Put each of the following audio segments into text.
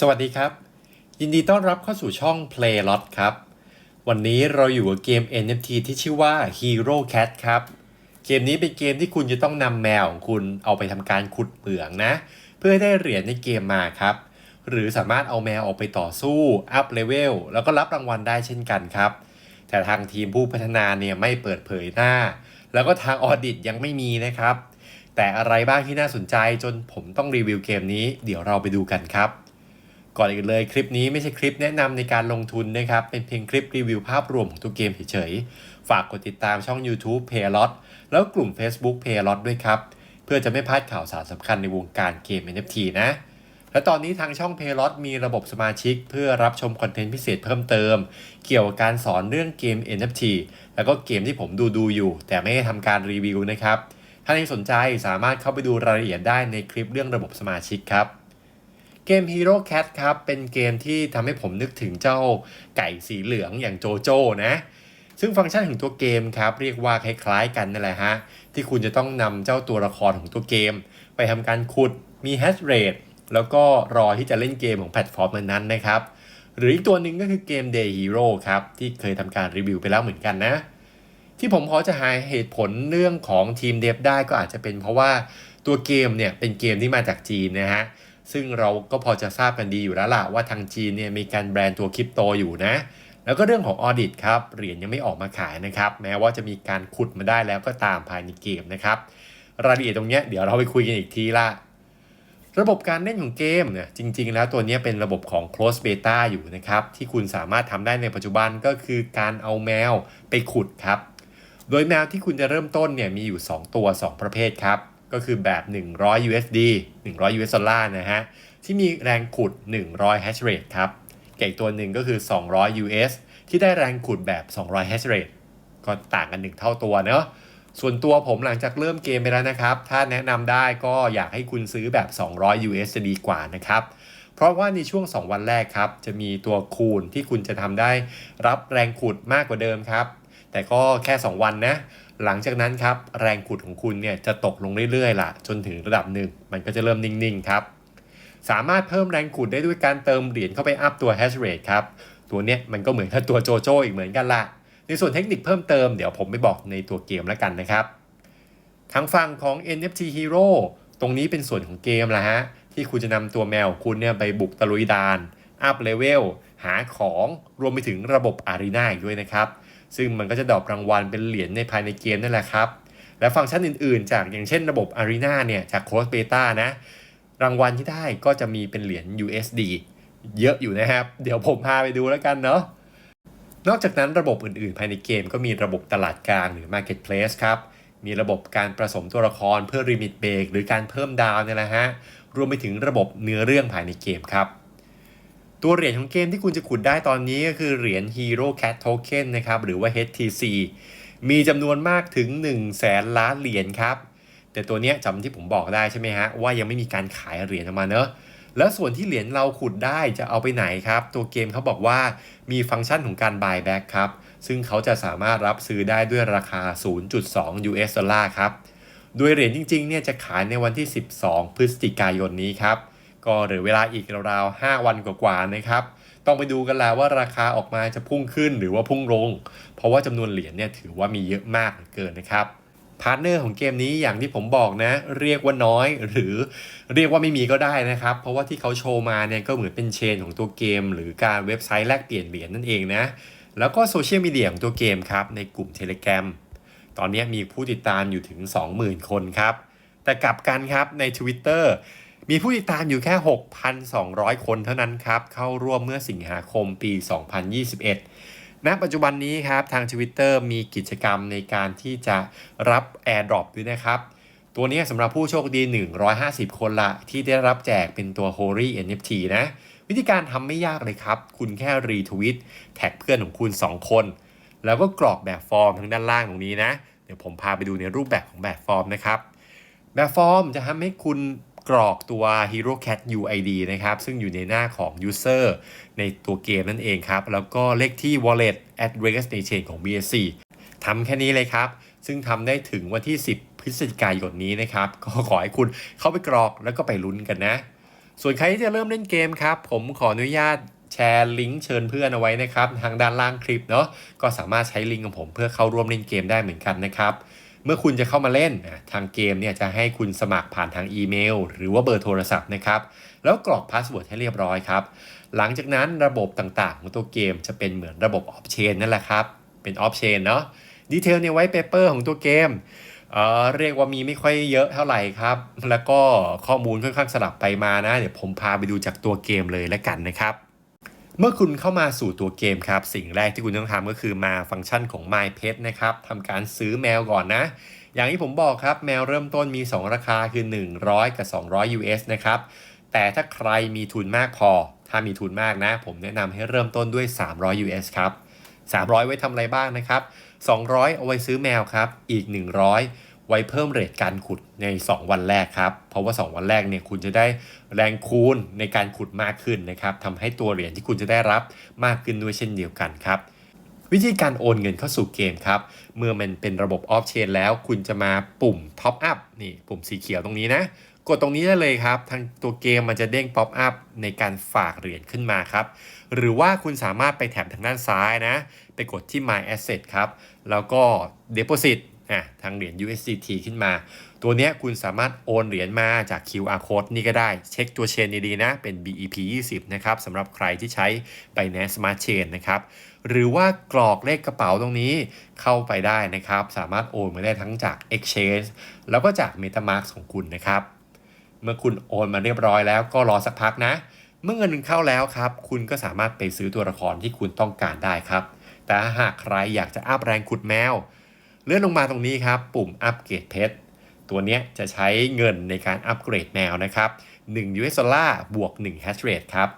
สวัสดีครับ ยินดีต้อนรับเข้าสู่ช่อง Playlot ครับ วันนี้เราอยู่กับเกม NFT ที่ชื่อว่า Hero Cat ครับ เกมนี้เป็นเกมที่คุณจะต้องนำแมวของคุณเอาไปทำการขุดเหมืองนะ เพื่อได้เหรียญในเกมมาครับ หรือสามารถเอาแมวออกไปต่อสู้ อัพเลเวล แล้วก็รับรางวัลได้เช่นกันครับ แต่ทางทีมผู้พัฒนาเนี่ยไม่เปิดเผยหน้า แล้วก็ทางออดิตยังไม่มีนะครับ แต่อะไรบ้างที่น่าสนใจจนผมต้องรีวิวเกมนี้ เดี๋ยวเราไปดูกันครับ ก่อนอื่นเลยคลิปนี้ไม่ใช่คลิปแนะนำในการลงทุนนะครับ เป็นเพียงคลิปรีวิวภาพรวมของทุกเกมเฉยๆ ฝากกดติดตามช่อง YouTube p a y l o t แล้วกลุ่ม Facebook p a y l o t ด้วยครับ เพื่อจะไม่พลาดข่าวสารสำคัญในวงการเกม NFT นะ และตอนนี้ทางช่อง p a y l o t มีระบบสมาชิก เพื่อรับชมคอนเทนต์พิเศษเพิ่มเติม เกี่ยวกับการสอนเรื่องเกม NFT แล้วก็เกมที่ผมดูดูอยู่ แต่ไม่ได้ทำการรีวิวนะครับ ถ้ายังสนใจสามารถเข้าไปดูรายละเอียดได้ในคลิปเรื่องระบบสมาชิกครับ เกม Hero Cat ครับ เป็นเกมที่ทำให้ผมนึกถึงเจ้าไก่สีเหลืองอย่างโจโจ้นะ ซึ่งฟังก์ชันของตัวเกมครับ เรียกว่าคล้ายๆกันนั่นแหละฮะ ที่คุณจะต้องนำเจ้าตัวละครของตัวเกม ไปทำการขุดมี hash rate แล้วก็รอที่จะเล่นเกมของแพลตฟอร์มนั้นๆนะครับ หรืออีกตัวหนึ่งก็คือเกม Day Hero ครับ ที่เคยทำการรีวิวไปแล้วเหมือนกันนะ ที่ผมพอจะหาเหตุผลเรื่องของทีมเดฟได้ก็อาจจะเป็นเพราะว่าตัวเกมเนี่ยเป็นเกมที่มาจากจีนนะฮะ ซึ่งเราก็พอจะทราบกันดีอยู่แล้วล่ะว่าทางจีนเนี่ยมีการแบรนด์ตัวคริปโตอยู่นะ แล้วก็เรื่องของออดิตครับเหรียญยังไม่ออกมาขายนะครับ แม้ว่าจะมีการขุดมาได้แล้วก็ตามภายในเกมนะครับ รายละเอียดตรงเนี้ยเดี๋ยวเราไปคุยกันอีกทีละระบบการเล่นของเกมเนี่ยจริง ๆ แล้วตัวนี้เป็นระบบของ close beta อยู่นะครับ ที่คุณสามารถทำได้ในปัจจุบันก็คือการเอาแมวไปขุดครับ โดยแมวที่คุณจะเริ่มต้นเนี่ยมีอยู่ 2 ตัว 2 ประเภทครับ ก็คือแบบ 100 USD 100 US ดอลลาร์นะฮะ ที่มีแรงขุด 100 hash rate ครับเกับอีกตัวหนึ่งก็คือ 200 US ที่ได้แรงขุดแบบ 200 hash rate ก็ต่างกัน 1 เท่าตัวเนาะส่วนตัวผมหลังจากเริ่มเกมไปแล้วนะครับ ถ้าแนะนำได้ก็อยากให้คุณซื้อแบบ 200 US จะดีกว่านะครับ เพราะว่าในช่วง 2 วันแรกครับ จะมีตัวคูณที่คุณจะทำได้รับแรงขุดมากกว่าเดิมครับ แต่ก็แค่ 2 วันนะ หลังจากนั้นครับแรงขุดของคุณเนี่ยจะตกลงเรื่อยๆล่ะ จนถึงระดับหนึ่งมันก็จะเริ่มนิ่งๆครับสามารถเพิ่มแรงขุดได้ด้วยการเติมเหรียญเข้าไปอัพตัว hash rate ครับ ตัวเนี้ยมันก็เหมือนกับตัวโจโจอีกเหมือนกันละในส่วนเทคนิคเพิ่มเติมเดี๋ยวผมไปบอกในตัวเกมแล้วกันนะครับ ทางฝั่งของ NFT Hero ตรงนี้เป็นส่วนของเกมละฮะ ที่คุณจะนำตัวแมวคุณเนี่ยไปบุกตะลุยดาน อัพเลเวล หาของรวมไปถึงระบบอารีนาอีกด้วยนะครับ ซึ่งมันก็จะดรอปรางวัลเป็นเหรียญในภายในเกมนั่นแหละครับ และฟังก์ชันอื่นๆ จากอย่างเช่นระบบ Arena เนี่ยจาก Close Beta นะ รางวัลที่ได้ก็จะมีเป็นเหรียญ USD เยอะอยู่นะครับ เดี๋ยวผมพาไปดูแล้วกันเนาะนอกจากนั้นระบบอื่นๆ ภายในเกมก็มีระบบตลาดกลางหรือ Marketplace ครับ มีระบบการผสมตัวละครเพื่อ Limit Break หรือการเพิ่มดาวเนี่ยแหละฮะ รวมไปถึงระบบเนื้อเรื่องภายในเกมครับ ตัวเหรียญของเกมที่คุณจะขุดได้ตอนนี้ก็คือเหรียญ Hero Cat Token นะครับ หรือว่า HTC มีจำนวนมากถึง 1 0 0 0 0แสนล้านเหรียญครับ แต่ตัวเนี้ยจำที่ผมบอกได้ใช่ไหมฮะ ว่ายังไม่มีการขายเหรียญออกมาเนอะแล้วส่วนที่เหรียญเราขุดได้จะเอาไปไหนครับ ตัวเกมเขาบอกว่ามีฟังก์ชันของการ buy back ครับ ซึ่งเขาจะสามารถรับซื้อได้ด้วยราคา 0.2 US ดอลลาร์ครับ โดยเหรียญจริงๆเนี่ยจะขายในวันที่ 12 พฤศจิกายนนี้ครับ ก็เหลือเวลาอีกราวๆ5วันกว่าๆนะครับ ต้องไปดูกันแล้วว่าราคาออกมาจะพุ่งขึ้นหรือว่าพุ่งลง เพราะว่าจำนวนเหรียญเนี่ยถือว่ามีเยอะมากเหลือเกินนะครับพาร์ทเนอร์ของเกมนี้อย่างที่ผมบอกนะ เรียกว่าน้อยหรือเรียกว่าไม่มีก็ได้นะครับ เพราะว่าที่เขาโชว์มาเนี่ยก็เหมือนเป็นเชนของตัวเกม หรือการเว็บไซต์แลกเปลี่ยนเหรียญนั่นเองนะ แล้วก็โซเชียลมีเดียของตัวเกมครับ ในกลุ่ม Telegram ตอนนี้มีผู้ติดตามอยู่ถึง 20,000 คนครับ แต่กลับกันครับใน Twitter มีผู้ติดตามอยู่แค่ 6,200 คนเท่านั้นครับ เข้าร่วมเมื่อสิงหาคมปี 2021 ณ ปัจจุบันนี้ครับ ทาง Twitter มีกิจกรรมในการที่จะรับ AirDrop ด้วยนะครับ ตัวนี้สำหรับผู้โชคดี 150 คนละ ที่ได้รับแจกเป็นตัว Holy NFT นะ วิธีการทำไม่ยากเลยครับ คุณแค่รีทวิตแท็กเพื่อนของคุณ 2 คน แล้วก็กรอกแบบฟอร์มทางด้านล่างตรงนี้นะ เดี๋ยวผมพาไปดูในรูปแบบของแบบฟอร์มนะครับ แบบฟอร์มจะทำให้คุณ กรอกตัว Hero Cat UID นะครับ ซึ่งอยู่ในหน้าของ User ในตัวเกมนั่นเองครับ แล้วก็เลขที่ Wallet Address ใน Chain ของ BSC ทำแค่นี้เลยครับ ซึ่งทำได้ถึงวันที่ 10 พฤศจิกายนนี้นะครับ ก็ขอให้คุณเข้าไปกรอกแล้วก็ไปลุ้นกันนะ ส่วนใครที่จะเริ่มเล่นเกมครับ ผมขออนุญาตแชร์ลิงก์เชิญเพื่อนเอาไว้นะครับ ทางด้านล่างคลิปเนาะก็สามารถใช้ลิงก์ของผมเพื่อเข้าร่วมเล่นเกมได้เหมือนกันนะครับ เมื่อคุณจะเข้ามาเล่นทางเกมเนี่ยจะให้คุณสมัครผ่านทางอีเมล หรือว่าเบอร์โทรศัพท์นะครับ แล้วกรอกพาสเวิร์ดให้เรียบร้อยครับ หลังจากนั้นระบบต่างๆ ของตัวเกมจะเป็นเหมือนระบบออฟเชนนั่นแหละครับ เป็นออฟเชนเนาะดีเทลในไว้เปเปอร์ของตัวเกมเอ่อเรียกว่ามีไม่ค่อยเยอะเท่าไหร่ครับ แล้วก็ข้อมูลค่อนข้างสลับไปมานะ เดี๋ยวผมพาไปดูจากตัวเกมเลยแล้วกันนะครับ เมื่อคุณเข้ามาสู่ตัวเกมครับ สิ่งแรกที่คุณต้องทำก็คือมาฟังก์ชันของ My Pet นะครับทำการซื้อแมวก่อนนะ อย่างที่ผมบอกครับ แมวเริ่มต้นมี 2 ราคาคือ 100 กับ 200 US นะครับ แต่ถ้าใครมีทุนมากพอ ถ้ามีทุนมากนะ ผมแนะนำให้เริ่มต้นด้วย 300 US ครับ 300 ไว้ทำอะไรบ้างนะครับ 200 เอาไว้ซื้อแมวครับ อีก 100 ไว้เพิ่มเรทการขุดใน 2 วันแรกครับ เพราะว่า 2 วันแรกเนี่ยคุณจะได้แรงคูณในการขุดมากขึ้นนะครับทำให้ตัวเหรียญที่คุณจะได้รับมากขึ้นด้วยเช่นเดียวกันครับวิธีการโอนเงินเข้าสู่เกมครับ เมื่อมันเป็นระบบออฟเชนแล้ว คุณจะมาปุ่ม Top Up นี่ปุ่มสีเขียวตรงนี้นะ กดตรงนี้ได้เลยครับ ทางตัวเกมมันจะเด้ง Pop Up ในการฝากเหรียญขึ้นมาครับ หรือว่าคุณสามารถไปแถบทางด้านซ้ายนะ ไปกดที่ My Asset ครับ แล้วก็ Deposit อะทางเหรียญ USDT ขึ้นมา ตัวเนี้ยคุณสามารถโอนเหรียญมาจาก QR code นี่ก็ได้ เช็คตัวเชนดีๆนะ เป็น BEP 20นะครับสำหรับใครที่ใช้ Binance Smart Chain นะครับ หรือว่ากรอกเลขกระเป๋าตรงนี้เข้าไปได้นะครับ สามารถโอนมาได้ทั้งจาก Exchange แล้วก็จาก MetaMask ของคุณนะครับ เมื่อคุณโอนมาเรียบร้อยแล้วก็รอสักพักนะ เมื่อเงินเข้าแล้วครับ คุณก็สามารถไปซื้อตัวละครที่คุณต้องการได้ครับ แต่หากใครอยากจะอัพแรงขุดแมว เลื่อนลงมาตรงนี้ครับ ปุ่มอัปเกรดเพชรตัวนี้จะใช้เงินในการอัปเกรดแมวนะครับ1 US ดอลลาร์บวก1 hash rate ครับ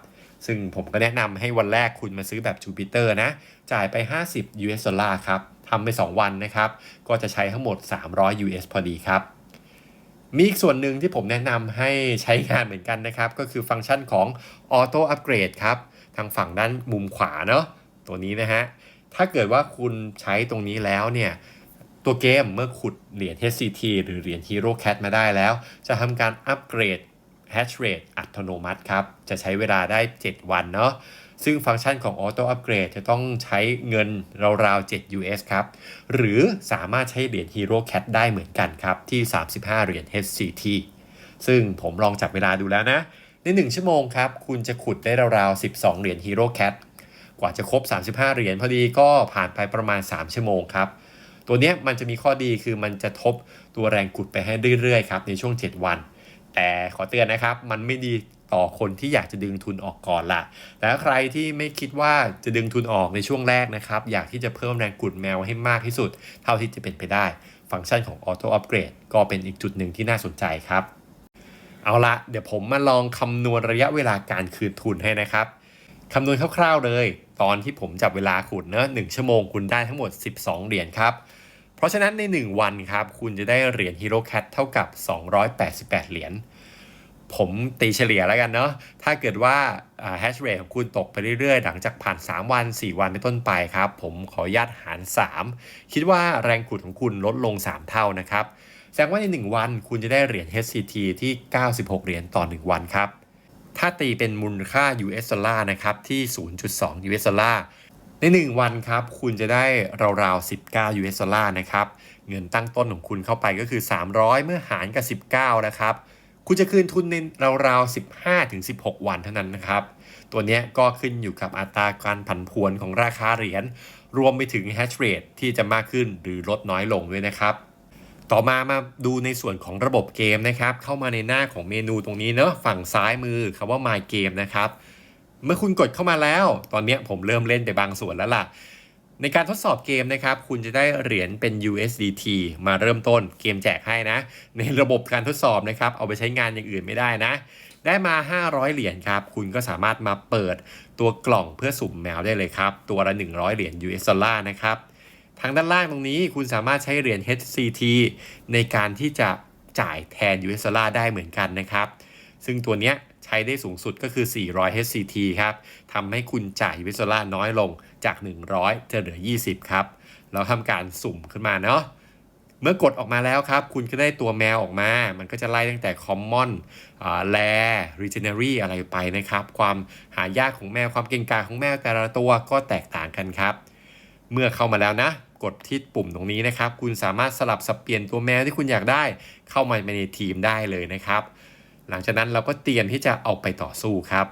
ซึ่งผมก็แนะนำให้วันแรกคุณมาซื้อแบบจูปิเตอร์นะ จ่ายไป 50 US ดอลลาร์ครับทำไป 2 วันนะครับ ก็จะใช้ทั้งหมด 300 US พอดีครับ มีอีกส่วนหนึ่งที่ผมแนะนำให้ใช้งานเหมือนกันนะครับ ก็คือฟังก์ชันของ Auto Upgrade ครับ ทางฝั่งด้านมุมขวาเนาะตัวนี้นะฮะ ถ้าเกิดว่าคุณใช้ตรงนี้แล้วเนี่ย ตัวเกมเมื่อขุดเหรียญ HCT หรือเหรียญ Hero Cat มาได้แล้ว จะทำการอัปเกรด hash rate อัตโนมัติครับ จะใช้เวลาได้ 7 วันเนาะซึ่งฟังก์ชันของ Auto Upgrade จะต้องใช้เงินราวๆ 7 US ครับ หรือสามารถใช้เหรียญ Hero Cat ได้เหมือนกันครับ ที่ 35 เหรียญ HCT ซึ่งผมลองจับเวลาดูแล้วนะ ใน 1 ชั่วโมงครับ คุณจะขุดได้ราวๆ 12 เหรียญ Hero Cat กว่าจะครบ 35 เหรียญพอดีก็ผ่านไปประมาณ 3 ชั่วโมงครับ ตัวเนี้ยมันจะมีข้อดีคือมันจะทบตัวแรงขุดไปให้เรื่อยๆครับในช่วง 7 วัน แต่ขอเตือนนะครับ มันไม่ดีต่อคนที่อยากจะดึงทุนออกก่อนละแต่ถ้าใครที่ไม่คิดว่าจะดึงทุนออกในช่วงแรกนะครับ อยากที่จะเพิ่มแรงขุดแมวให้มากที่สุด เท่าที่จะเป็นไปได้ ฟังก์ชันของ Auto Upgrade ก็เป็นอีกจุดหนึ่งที่น่าสนใจครับ เอาละเดี๋ยวผมมาลองคำนวณระยะเวลาการคืนทุนให้นะครับคำนวณคร่าวๆเลย ตอนที่ผมจับเวลาขุดเนอะ1ชั่วโมงคุณได้ทั้งหมด 12 เหรียญครับ เพราะฉะนั้นใน 1 วันครับ คุณจะได้เหรียญ Hero Cat เท่ากับ 288 เหรียญ ผมตีเฉลี่ยแล้วกันเนาะ ถ้าเกิดว่าแฮชเรทของคุณตกไปเรื่อยๆ หลังจากผ่าน 3 วัน 4 วันเป็นต้นไปครับ ผมขออนุญาตหาร 3 คิดว่าแรงขุดของคุณลดลง 3 เท่านะครับ แสดงว่าใน 1 วันคุณจะได้เหรียญ HCT ที่ 96 เหรียญต่อ 1 วันครับ ถ้าตีเป็นมูลค่า US ดอลลาร์นะครับที่ 0.2 US ดอลลาร์ ใน 1 วันครับ คุณจะได้ราวๆ 19 US ดอลลาร์นะครับ เงินตั้งต้นของคุณเข้าไปก็คือ 300 เมื่อหารกับ 19 นะครับ คุณจะคืนทุนในราวๆ 15-16 วันเท่านั้นนะครับ ตัวนี้ก็ขึ้นอยู่กับอัตราการผันผวนของราคาเหรียญ รวมไปถึง hash rate ที่จะมากขึ้นหรือลดน้อยลงด้วยนะครับ ต่อมามาดูในส่วนของระบบเกมนะครับ เข้ามาในหน้าของเมนูตรงนี้เนอะฝั่งซ้ายมือคำว่า My Game นะครับ เมื่อคุณกดเข้ามาแล้ว ตอนนี้ผมเริ่มเล่นไปบางส่วนแล้วล่ะ ในการทดสอบเกมนะครับ คุณจะได้เหรียญเป็น USDT มาเริ่มต้นเกมแจกให้นะ ในระบบการทดสอบนะครับ เอาไปใช้งานอย่างอื่นไม่ได้นะ ได้มา 500 เหรียญครับ คุณก็สามารถมาเปิดตัวกล่องเพื่อสุ่มแมวได้เลยครับ ตัวละ 100 เหรียญ US ดอลลาร์นะครับทางด้านล่างตรงนี้คุณสามารถใช้เหรียญ HCT ในการที่จะจ่ายแทน US ดอลลาร์ได้เหมือนกันนะครับ ซึ่งตัวเนี้ย ใช้ได้สูงสุดก็คือ 400 HCT ครับทำให้คุณจ่าย US ดอลลาน้อยลงจาก 100 จะเหลือ 20 ครับ แล้วทำการสุ่มขึ้นมาเนาะเมื่อกดออกมาแล้วครับ คุณก็ได้ตัวแมวออกมา มันก็จะไล่ตั้งแต่ common อ่า rare legendary อะไรไปนะครับ ความหายากของแมว ความเก่งกาจของแมวแต่ละตัวก็แตกต่างกันครับ เมื่อเข้ามาแล้วนะ กดที่ปุ่มตรงนี้นะครับ คุณสามารถสลับสับเปลี่ยนตัวแมวที่คุณอยากได้ เข้ามาในทีมได้เลยนะครับ หลังจากนั้นเราก็เตรียมที่จะเอาไปต่อสู้ครับ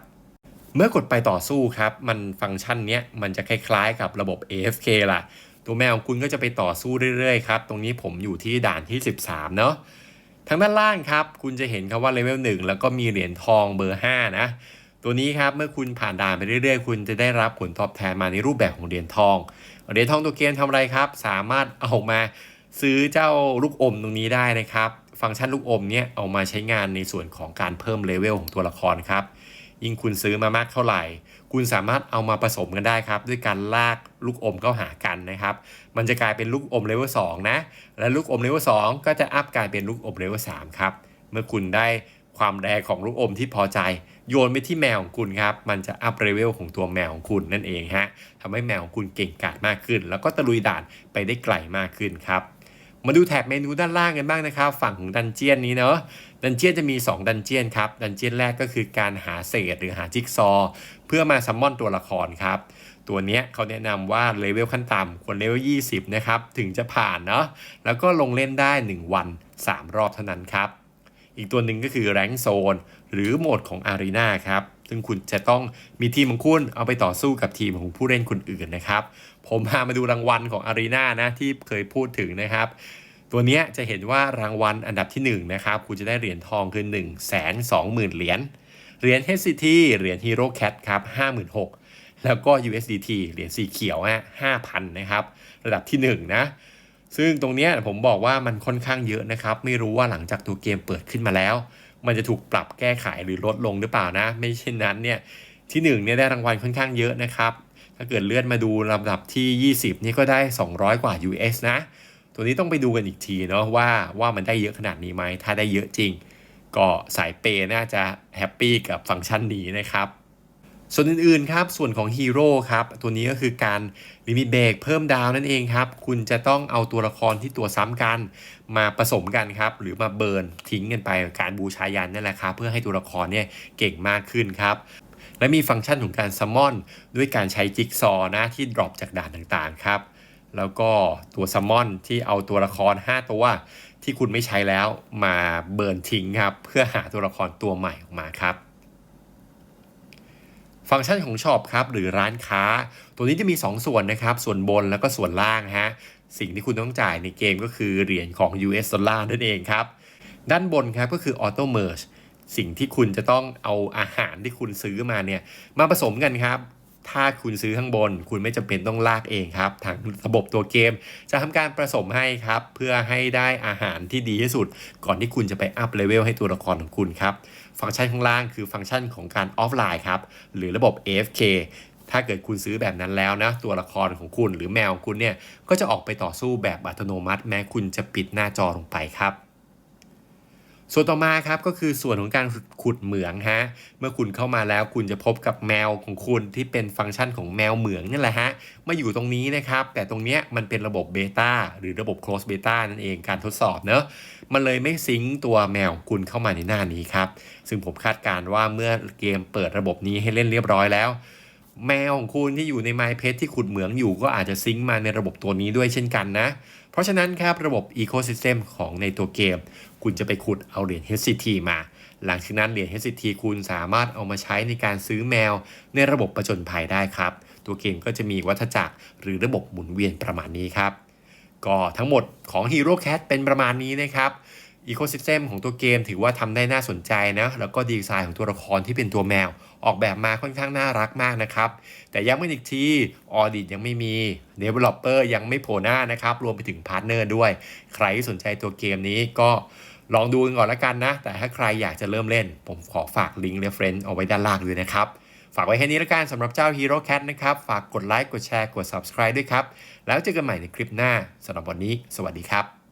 เมื่อกดไปต่อสู้ครับ มันฟังก์ชันเนี้ยมันจะคล้ายๆกับระบบ AFK ล่ะ ตัวแมวของคุณก็จะไปต่อสู้เรื่อยๆครับ ตรงนี้ผมอยู่ที่ด่านที่ 13 เนาะทางด้านล่างครับ คุณจะเห็นคำว่าเลเวล1แล้วก็มีเหรียญทองเบอร์ 5 นะ ตัวนี้ครับ เมื่อคุณผ่านด่านไปเรื่อยๆ คุณจะได้รับผลตอบแทนมาในรูปแบบของเหรียญทอง เหรียญทองตัวเกมทำอะไรครับ สามารถเอามาซื้อเจ้าลูกอมตรงนี้ได้นะครับ ฟังก์ชันลูกอมเนี่ยเอามาใช้งานในส่วนของการเพิ่มเลเวลของตัวละครครับ ยิ่งคุณซื้อมามากเท่าไหร่ คุณสามารถเอามาผสมกันได้ครับ ด้วยการลากลูกอมเข้าหากันนะครับ มันจะกลายเป็นลูกอมเลเวล2นะ และลูกอมเลเวล2ก็จะอัพกลายเป็นลูกอมเลเวล3ครับ เมื่อคุณได้ความแรงของลูกอมที่พอใจ โยนไปที่แมวของคุณครับ มันจะอัพเลเวลของตัวแมวของคุณนั่นเองฮะทำให้แมวของคุณเก่งกาจมากขึ้น แล้วก็ตะลุยด่านไปได้ไกลมากขึ้นครับ มาดูแถบเมนูด้านล่างกันบ้างนะครับ ฝั่งของดันเจียนนี้เนาะดันเจียนจะมี 2 ดันเจียนครับ ดันเจียนแรกก็คือการหาเศษหรือหาจิ๊กซอว์เพื่อมาซัมมอนตัวละครครับ ตัวเนี้ยเขาแนะนำว่าเลเวลขั้นต่ำควรเลเวล 20 นะครับ ถึงจะผ่านเนาะแล้วก็ลงเล่นได้ 1 วัน 3 รอบเท่านั้นครับ อีกตัวหนึ่งก็คือแรงโซนหรือโหมดของอารีนาครับ ซึ่งคุณจะต้องมีทีมของคุณเอาไปต่อสู้กับทีมของผู้เล่นคนอื่นนะครับ ผมพามาดูรางวัลของอารีนานะที่เคยพูดถึงนะครับ ตัวนี้จะเห็นว่ารางวัลอันดับที่1นะครับคุณจะได้เหรียญทองคือ1 2 0 0 0 0 เหรียญเหรียญ HCT เหรียญ Hero Cat ครับ56,000 แล้วก็ USDT เหรียญสีเขียวฮะ5,000 นะครับ ระดับที่ 1 นะซึ่งตรงนี้ผมบอกว่ามันค่อนข้างเยอะนะครับ ไม่รู้ว่าหลังจากตัวเกมเปิดขึ้นมาแล้ว มันจะถูกปรับแก้ไขหรือลดลงหรือเปล่านะ ไม่เช่นนั้นเนี่ยที่1เนี่ยได้รางวัลค่อนข้างเยอะนะครับ ถ้าเกิดเลื่อนมาดูลำดับที่ 20 นี่ก็ได้ 200 กว่า US นะ ตัวนี้ต้องไปดูกันอีกทีเนาะว่าว่ามันได้เยอะขนาดนี้ไหมถ้าได้เยอะจริง ก็สายเปย์น่าจะแฮปปี้กับฟังก์ชันนี้นะครับ ส่วนอื่นๆครับส่วนของฮีโร่ครับตัวนี้ก็คือการลิมิตเบรกเพิ่มดาวนั่นเองครับ คุณจะต้องเอาตัวละครที่ตัวซ้ำกัน มาผสมกันครับ หรือมาเบิร์นทิ้งกันไปการบูชายันนั่นแหละครับเพื่อให้ตัวละครเนี่ยเก่งมากขึ้นครับและมีฟังก์ชันของการซัมมอนด้วยการใช้จิ๊กซอว์นะที่ดรอปจากด่านต่างๆครับแล้วก็ตัวซัมมอนที่เอาตัวละคร 5 ตัว ที่คุณไม่ใช้แล้วมาเบิร์นทิ้งครับ เพื่อหาตัวละครตัวใหม่ออกมาครับ ฟังก์ชันของช็อปครับหรือร้านค้า ตัวนี้จะมี 2 ส่วนนะครับ ส่วนบนแล้วก็ส่วนล่างฮะสิ่งที่คุณต้องจ่ายในเกมก็คือเหรียญของ US ดอลลาร์นั่นเองครับ ด้านบนครับก็คือ Auto Merge สิ่งที่คุณจะต้องเอาอาหารที่คุณซื้อมาเนี่ยมาผสมกันครับ ถ้าคุณซื้อข้างบน คุณไม่จำเป็นต้องลากเองครับ ทางระบบตัวเกม จะทำการผสมให้ครับ เพื่อให้ได้อาหารที่ดีที่สุด ก่อนที่คุณจะไปอัพเลเวลให้ตัวละครของคุณครับ ฟังก์ชันข้างล่างคือฟังก์ชันของการออฟไลน์ครับ หรือระบบ AFK ถ้าเกิดคุณซื้อแบบนั้นแล้วนะ ตัวละครของคุณหรือแมวของคุณเนี่ย ก็จะออกไปต่อสู้แบบอัตโนมัติ แม้คุณจะปิดหน้าจอลงไปครับส่วนต่อมาครับก็คือส่วนของการขุดเหมืองฮะ เมื่อคุณเข้ามาแล้วคุณจะพบกับแมวของคุณที่เป็นฟังก์ชันของแมวเหมืองนี่แหละฮะ มาอยู่ตรงนี้นะครับ แต่ตรงเนี้ยมันเป็นระบบเบต้าหรือระบบ close beta นั่นเองการทดสอบเนอะ มันเลยไม่ซิงตัวแมวคุณเข้ามาในหน้านี้ครับ ซึ่งผมคาดการณ์ว่าเมื่อเกมเปิดระบบนี้ให้เล่นเรียบร้อยแล้ว แมวของคุณที่อยู่ใน My Pet ที่ขุดเหมืองอยู่ก็อาจจะซิงมาในระบบตัวนี้ด้วยเช่นกันนะ เพราะฉะนั้นครับระบบ Ecosystem ของในตัวเกม คุณจะไปขุดเอาเหรียญ HCT มา หลังจากนั้นเหรียญ HCT คุณสามารถเอามาใช้ในการซื้อแมว ในระบบประจนภัยได้ครับ ตัวเกมก็จะมีวัฏจักรหรือระบบหมุนเวียนประมาณนี้ครับ ก็ทั้งหมดของ Hero Cat เป็นประมาณนี้นะครับอีโค y ิสเ m มของตัวเกมถือว่าทำได้น่าสนใจนะ แล้วก็ดีไซน์ของตัวละครที่เป็นตัวแมว ออกแบบมาค่อนข้างน่ารักมากนะครับ แต่ย้ำกันอีกทีออดิตยังไม่มี Developer ยังไม่โผล่หน้านะครับ รวมไปถึงพาร์ทเนอร์ด้วย ใครที่สนใจตัวเกมนี้ก็ลองดูกันก่อนละกันนะ แต่ถ้าใครอยากจะเริ่มเล่น ผมขอฝากลิงก์ reference เอาไว้ด้านล่างด้วยนะครับ ฝากไว้แค่นี้ละกันสำหรับเจ้า Hero Cat นะครับ ฝากกดไลค์ กดแชร์ กด subscribe ด้วยครับ แล้วเจอกันใหม่ในคลิปหน้าสำหรับวันนี้ สวัสดีครับ